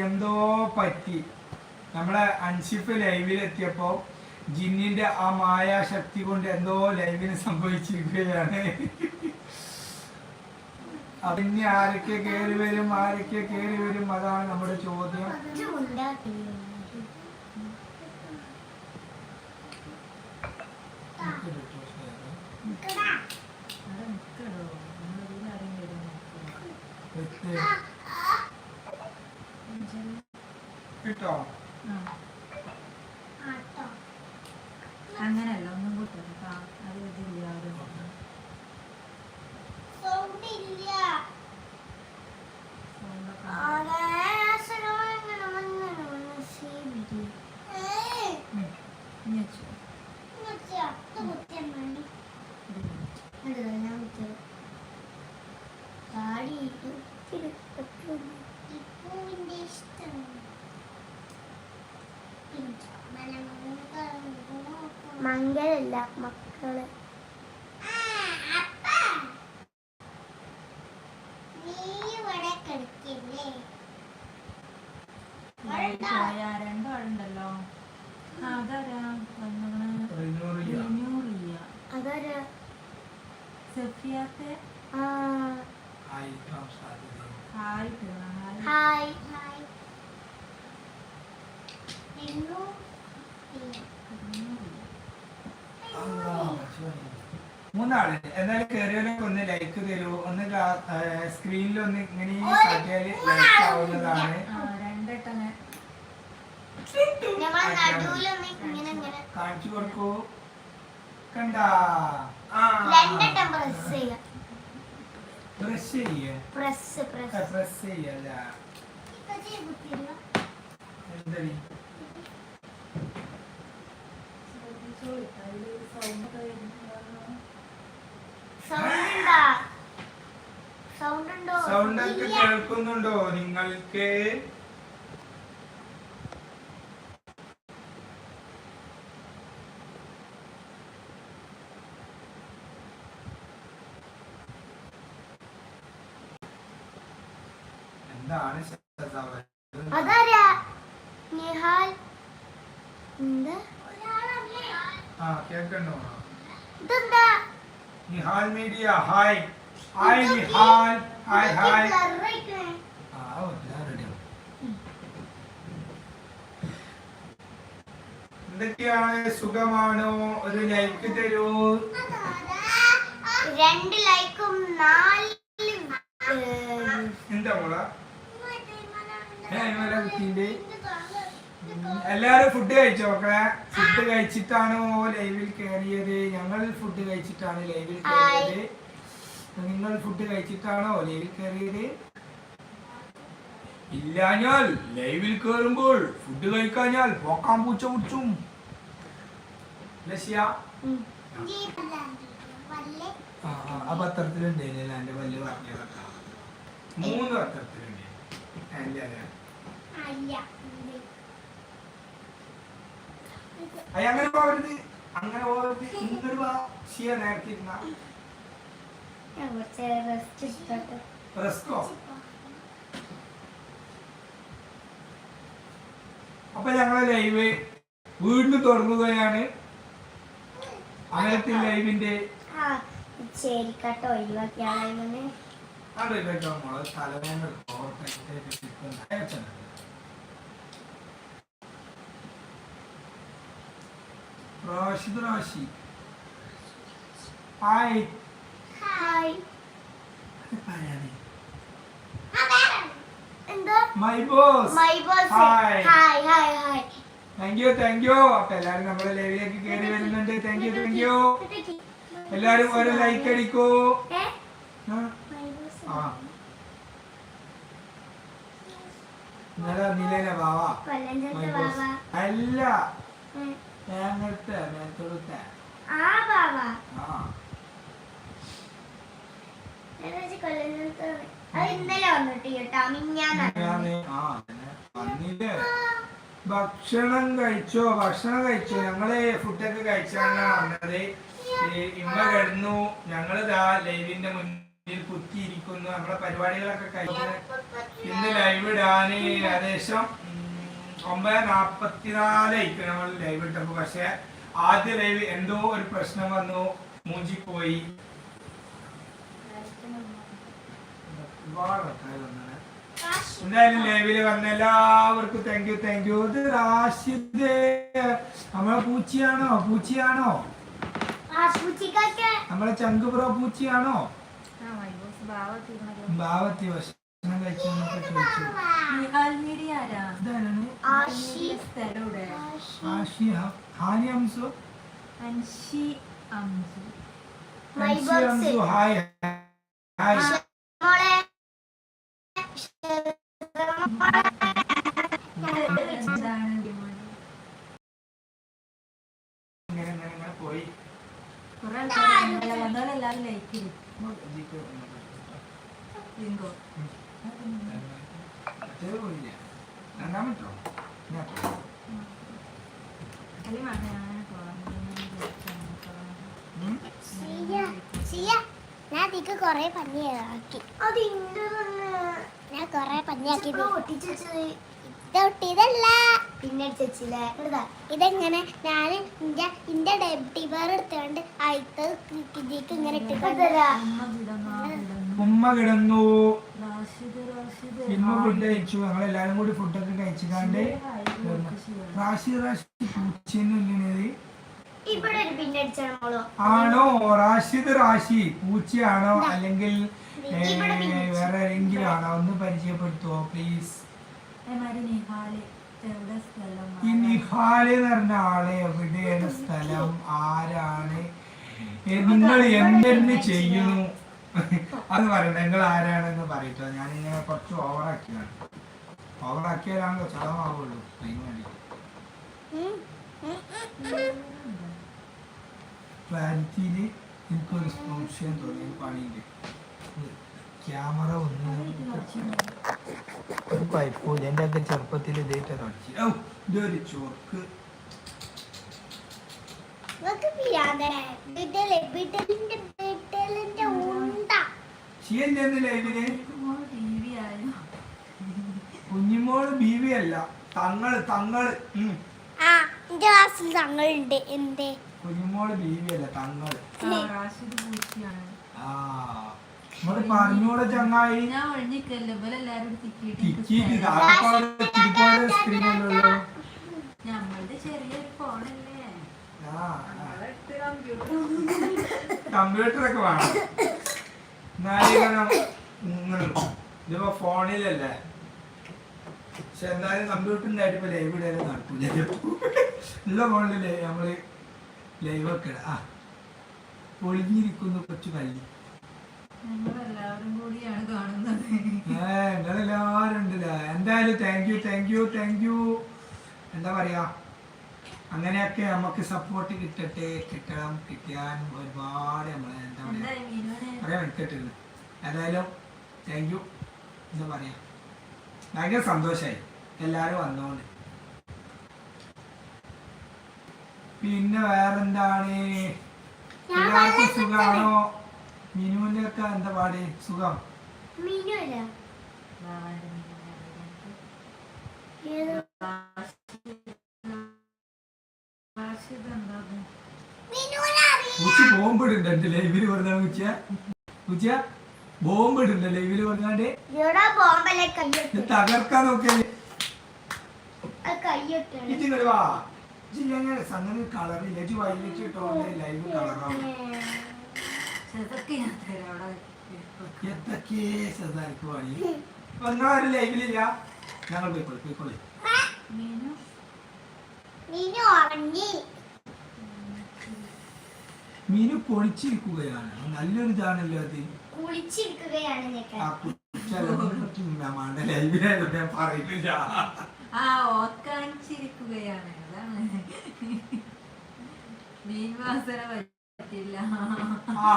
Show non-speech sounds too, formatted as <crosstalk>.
എന്തോ പറ്റി നമ്മളെ അൻഷിഫ് ലൈവിലെത്തിയപ്പോ ജിന്നിന്റെ ആ മായാശക്തി കൊണ്ട് എന്തോ ലൈവിന് സംഭവിച്ചിരിക്കുകയാണ് അതിന് ആരൊക്കെ കേറി വരും ആരൊക്കെ കേറി വരും അതാണ് നമ്മുടെ ചോദ്യം അവിടെ കിട്ടോ അങ്ങനെയല്ല ഒന്നും കൂട്ടി കേട്ടോ അത് ഇതില്ല ഒരു സൗണ്ടൊക്കെ ഇനി വെച്ചോ. ഇത് വെച്ചോ. മംഗലല്ല മക്കൾ. രണ്ടാളുണ്ടല്ലോ. അതാരാ? അതൊരു? സഫിയാത്തെ ഹായ് ഹായ് റിനൂറിയ. അല്ലാ, പടച്ചോനെ. മൂന്നാൾ എന്നാലും കയറിയവരൊക്കെ ഒന്ന് ലൈക്ക് തരൂ. ഒന്ന് സ്ക്രീനിൽ ഒന്ന് ഇങ്ങനെ കാട്ടിയാൽ ലൈക്ക് ആവുന്നതാണ്. കാണിച്ചു കൊടുക്കൂ. കണ്ട? രണ്ടെട്ടം പ്രസ് ചെയ്യ. പ്രസ് ചെയ്യേ. പ്രസ് പ്രസ് പ്രസ് ചെയ്യല്ല. എന്തടി സൗണ്ട് ഉണ്ടോ സൗണ്ട് ഒക്കെ കേൾക്കുന്നുണ്ടോ? നിങ്ങൾക്ക്? എന്താണ്? അതാരാ? നിഹാൽ. എന്താ? ആ കേൾക്കണ്ടോ? ഇതെന്താ? Nihal media hi. Hi Nihal hi hi ആ എല്ലാം റെഡിയാണ് എന്തൊക്കെയാണ് സുഖമാണോ? ഒരു ലൈക്ക് തരൂ. രണ്ട് ലൈക്കും നാല് എന്താ മോളാ? കുട്ടീന്റെ എല്ലാരും ഫുഡ് കഴിച്ചോ മക്കളെ? ഫുഡ് കഴിച്ചിട്ടാണോ ലൈവിൽ കയറിയത് ഞങ്ങൾ ഫുഡ് കഴിച്ചിട്ടാണ് ലൈവിൽ കയറിയത് നിങ്ങൾ ഫുഡ് കഴിച്ചിട്ടാണോ ലൈവിൽ കയറിയത്? ഇല്ലാഞ്ഞാൽ ലൈവിൽ കയറുമ്പോൾ ഫുഡ് കഴിക്കാഞ്ഞാൽ പോക്കാൻ പൂച്ച മുച്ചും. ഉം. ആ ആ, ആ പത്രത്തിലുണ്ട്. ഞാൻ എന്റെ പല്ല് പറഞ്ഞ മൂന്ന് പത്രത്തിലുണ്ട്. അങ്ങനെ പോകരുത്. അങ്ങനെ പോകരുത്. ഇന്നൊരു വാ നേരത്തിരുന്ന. നേരത്തെ ഇരുന്ന ഞാൻ കുറച്ച് റെസ്റ്റ് എടുത്തോട്ടെ റെസ്കോ അപ്പൊ ഞങ്ങളെ ലൈവ് വീണ്ടും തുടങ്ങുകയാണ്. അങ്ങനത്തെ ലൈവിന്റെ ഒഴിവാക്കിയാളെ അത് കേട്ടോ മോളെ hi my boss my boss hi hi hi hi thank you thank you അപ്പൊ എല്ലാരും നമ്മുടെ ലൈവിലേക്ക് കയറി വരുന്നുണ്ട്. താങ്ക് യു താങ്ക് യു എല്ലാരും ഒരു ലൈക്ക് അടിക്കൂ. ആ, മൈ ബോസ് ആ. ഇന്നലെ നിലേന ബാവാ. അല്ല. നേരത്തെ മേത്തൊടുത്ത ആ ബാബ ആ ഞാൻ വിചാരിച്ചു കൊല്ലം ചേർത്ത അത് ഇന്നലെ വന്നിട്ട് കേട്ടോ മിഞ്ഞാന്ന് ഞാൻ ആ അങ്ങനെ വന്നില്ലേ ഭക്ഷണം കഴിച്ചോ? ഭക്ഷണം കഴിച്ചോ? ഞങ്ങൾ ഫുഡൊക്കെ കഴിച്ചാണ് വന്നത്. ഇമ്മ കിടന്നു. ഞങ്ങൾ ദാ ലൈവിന്റെ മുന്നിൽ കുത്തിയിരിക്കുന്നു. നമ്മുടെ പരിപാടികളൊക്കെ കഴിഞ്ഞ് ഇന്ന് ലൈവ് ഇടാന് ഏകദേശം ഒമ്പത് നാപ്പത്തിനാലായിരിക്കും നമ്മൾ ലൈവ് ഇട്ടപ്പോ. പക്ഷെ ആദ്യ ലൈവ് എന്തോ ഒരു പ്രശ്നം വന്നു. മൂഞ്ചി ഒരുപാട് ആൾക്കാര് വന്നതാണ്. എന്തായാലും ലൈവിൽ വന്ന എല്ലാവർക്കും താങ്ക് യു താങ്ക് യു ഇത് റാഷിദ്. നമ്മളെ പൂച്ചയാണോ? പൂച്ചയാണോ? നമ്മളെ പൂച്ചയാണോ? വൈബോസ് ഭാവ തീർന്നല്ലോ ഭാവത്തി ഭക്ഷണം കഴിച്ചു ഹാനി ഹംസു അൻഷി അംസു. ഹായ്. ഹായ്. രണ്ടാമത്തോ ഞാൻ? സിയ സിയ ഞാൻ ഇതിക്ക് കൊറേ പഞ്ഞിയാക്കി അത് ഇന്റെ ഞാൻ കൊറേ പഞ്ഞാക്കി ഇതൊട്ടിതല്ല പിന്നെ അടിച്ചില്ലേ ഇതെങ്ങനെ? ഞാൻ ഇന്റെ ഇന്റെ ഡെബിറ്റി ബാർ എടുത്തോണ്ട് അയത്ത് ഇതിക്ക് ഇങ്ങനെ ഉമ്മ കിടന്നു. പിന്നെ ഫുഡ് കഴിച്ചു. ഞങ്ങൾ എല്ലാരും കൂടി ഫുഡൊക്കെ കഴിച്ചിട്ടാണ്ട് റാഷി റാഷി പിന്നെ അടിച്ചാണ് ആണോ? റാഷിദ് റാഷി. പൂച്ചയാണോ? അല്ലെങ്കിൽ വേറെ ആരെങ്കിലും ആണോ ഒന്ന് പരിചയപ്പെടുത്തുവോ പ്ലീസ് ഈ നിഹാൽ എന്ന് പറഞ്ഞ ആൾ എവിടെയാണ് സ്ഥലം? ആരാണ്? നിങ്ങൾ എന്തെന്ന് ചെയ്യുന്നു. <laughs> അത് പറയണ്ട നിങ്ങൾ ആരാണെന്ന് പറയട്ടോ. ഞാൻ ഇങ്ങനെ കുറച്ച് ഓവറാക്കിയാണ് ഓവറാക്കിയാലാണല്ലോ ചളമാവുള്ളൂ അതിന് വേണ്ടി ക്ലാരിറ്റിയിൽ എനിക്കൊരു സംശയം തോന്നി പണിയുണ്ട്. ക്യാമറ ഒന്ന് ഒരു കുഴപ്പമില്ല എന്റെ ഒക്കെ ചെറുപ്പത്തിൽ ഇതേറ്റ തുടച്ചി ഓ ഇതൊരു ചോർക്ക് കുഞ്ഞിമോൾ ബീവി അല്ല. തങ്ങൾ തങ്ങൾ. ക്ലാസ്സിൽ തങ്ങളുണ്ട്. എന്തേ? കുഞ്ഞിമോൾ ബീവി അല്ല തങ്ങൾ. ആ, റാഷിദ് പൂച്ചയാണ്. ആ. നമ്മൾ പറഞ്ഞൂടെ ചങ്ങായി. ഞാൻ ഒഴിഞ്ഞിക്കല്ലോ എല്ലാരും സ്ക്രീനല്ലോ നമ്മളുടെ ചെറിയൊരു ഫോണല്ലേ. കമ്പ്യൂട്ടറൊക്കെ വേണം. എന്നാലും ഇതിപ്പോ ഫോണിലല്ലേ. പക്ഷെ എന്തായാലും കമ്പ്യൂട്ടറിന്റെ ആയിട്ട് ഇപ്പൊ ലൈവ് ഇടാനും നടക്കൂല. ഉള്ള ഫോണിലല്ലേ നമ്മൾ ലൈവ് ഒക്കെ ആ. ഒളിഞ്ഞിരിക്കുന്നു കൊച്ചു കല്ലി. ഞങ്ങളെല്ലാവരും കൂടിയാണ് കാണുന്നത്. ഏ നിങ്ങളെല്ലാവരും ഉണ്ടല്ലേ? എന്തായാലും thank you thank you thank you എന്താ പറയാ? അങ്ങനെയൊക്കെ നമുക്ക് സപ്പോർട്ട് കിട്ടട്ടെ കിട്ടണം കിട്ടാൻ ഒരുപാട് നമ്മളെ എന്താ പറയാ? പറയാൻ വെച്ചിട്ടുണ്ട് ഏതായാലും താങ്ക് യു എന്താ പറയാ. ഭയങ്കര സന്തോഷമായി എല്ലാവരും വന്നോണ്ട്. പിന്നെ വേറെന്താണ്? ഞാൻ എല്ലാവർക്കും സുഖമാണോ? മിനുവിന്റെ മിനുവിന്റെ ഒക്കെ എന്താ പാട്? സുഖം? ഉച്ച ബോംബിടുന്നുണ്ട് ലൈവിൽ പറഞ്ഞ ഉച്ച. ഉച്ച ബോംബിടുന്നുണ്ട് ലൈവിൽ പറഞ്ഞാണ്ട്. തകർക്കാൻ വാ. ഇങ്ങനെ സംഗതി കളറില്ല വൈകിട്ട് ലൈവ് കളറാവും ചെറുതൊക്കെ ഞാൻ തരാം അവിടെ. എന്തൊക്കെ ശ്രദ്ധാർക്ക് പണി ഒന്നാരും ലൈവിലില്ല ഞങ്ങൾ പോയിക്കോളി പോയിക്കോളി. മീനു? പൊളിച്ചിരിക്കുകയാണ് നല്ലൊരു ഇതാണല്ലോ അത്. പറയുന്നില്ല. ആ ഓക്കാനിച്ചിരിക്കുകയാണ് അതാണ്. മീൻ വാസന പറ്റില്ല ആ.